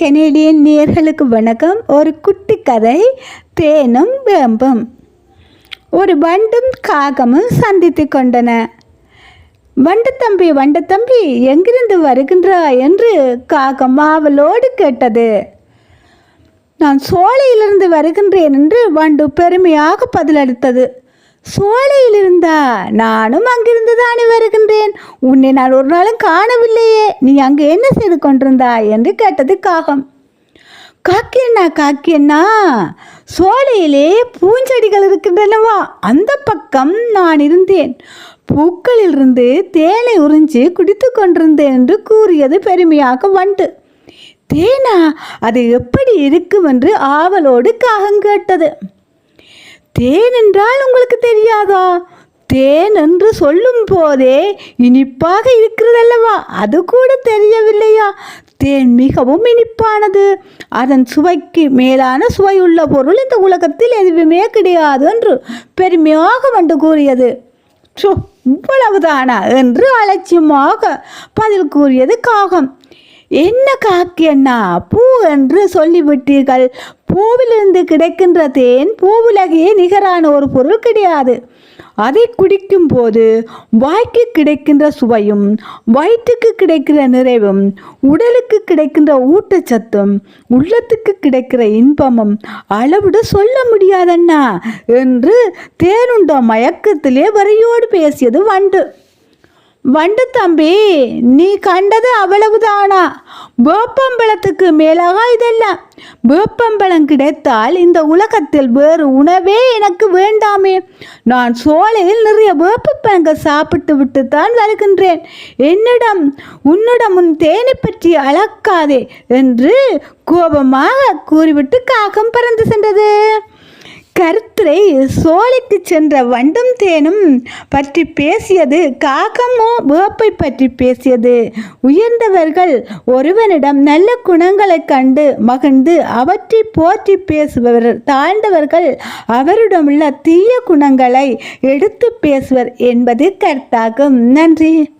Canadian நேர்களுக்கு வணக்கம். ஒரு குட்டி கதை தேனும் வேம்பும். ஒரு வண்டும் காகமும் சந்தித்து கொண்டன. வண்டு தம்பி தம்பி எங்கிருந்து வருகின்றாய்? என்று காகம் ஆவலோடு கேட்டது. நான் சோலையிலிருந்து வருகின்றேன் என்று வண்டு பெருமையாக பதிலளித்தது. சோலையில் இருந்தா நானும் அங்கிருந்து தானே வருகின்றேன். உன்னை நான் ஒரு நாளும் காணவில்லையே. நீ அங்கு என்ன செய்து கொண்டிருந்தாய் என்று கேட்டது காகம் காக்கியண்ணா காக்கியண்ணா சோலையிலே பூஞ்செடிகள் இருக்கின்றனவா? அந்த பக்கம் நான் இருந்தேன். பூக்களிலிருந்து தேனை உறிஞ்சி குடித்து கொண்டிருந்தேன் என்று கூறியது பெருமையாக வண்டு. தேனா அது எப்படி இருக்கும் என்று ஆவலோடு காகம் கேட்டது. தேன் என்றால் உங்களுக்கு தெரியாதா? தேன் என்று சொல்லும் போதே இனிப்பாக இருக்கிறதல்லவா அது கூட தெரியவில்லையா? தேன் மிகவும் இனிப்பானது. அதன் சுவைக்கு மேலான சுவையுள்ள பொருள் இந்த உலகத்தில் எதுவுமே கிடையாது என்று பெருமையாக வந்து கூறியது. ஸோ இவ்வளவுதானா? என்று அலட்சியமாக பதில் கூறியது காகம். என்ன காக்கியண்ணா? பூ என்று சொல்லிவிட்டீர்கள். பூவிலிருந்து கிடைக்கின்ற தேன் பூவுலகையே நிகரான ஒரு பொருள் கிடையாது. அதை குடிக்கும் போது வாய்க்கு கிடைக்கின்ற சுவையும் வயிற்றுக்கு கிடைக்கிற நிறைவும் உடலுக்கு கிடைக்கின்ற ஊட்டச்சத்தும் உள்ளத்துக்கு கிடைக்கிற இன்பமும் அளவிட சொல்ல முடியாதண்ணா? என்று தேனுண்ட மயக்கத்திலே வரையோடு பேசியது வண்டு. வண்டு தம்பி நீ கண்டது அவ்வளவுதானா? வேப்பம்பழத்துக்கு மேலாக இதெல்லாம். வேப்பம்பழம் கிடைத்தால் இந்த உலகத்தில் வேறு உணவே எனக்கு வேண்டாமே. நான் சோலையில் நிறைய வேப்பப்பழங்கள் சாப்பிட்டு விட்டு தான் வருகின்றேன். என்னிடம் உன்னிடம் உன் தேனை பற்றி அளக்காதே என்று கோபமாக கூறிவிட்டு காகம் பறந்து சென்றது. மதுரை சோலைக்கு சென்ற வண்டும் தேனும் பற்றி பேசியது காகமோ வேப்பை பற்றி பேசியது. உயர்ந்தவர்கள் ஒருவனிடம் நல்ல குணங்களைக் கண்டு மகிழ்ந்து அவற்றை போற்றி பேசுபவர் தாழ்ந்தவர்கள் அவரிடமுள்ள தீய குணங்களை எடுத்து பேசுவர் என்பது கருத்தாகும். நன்றி.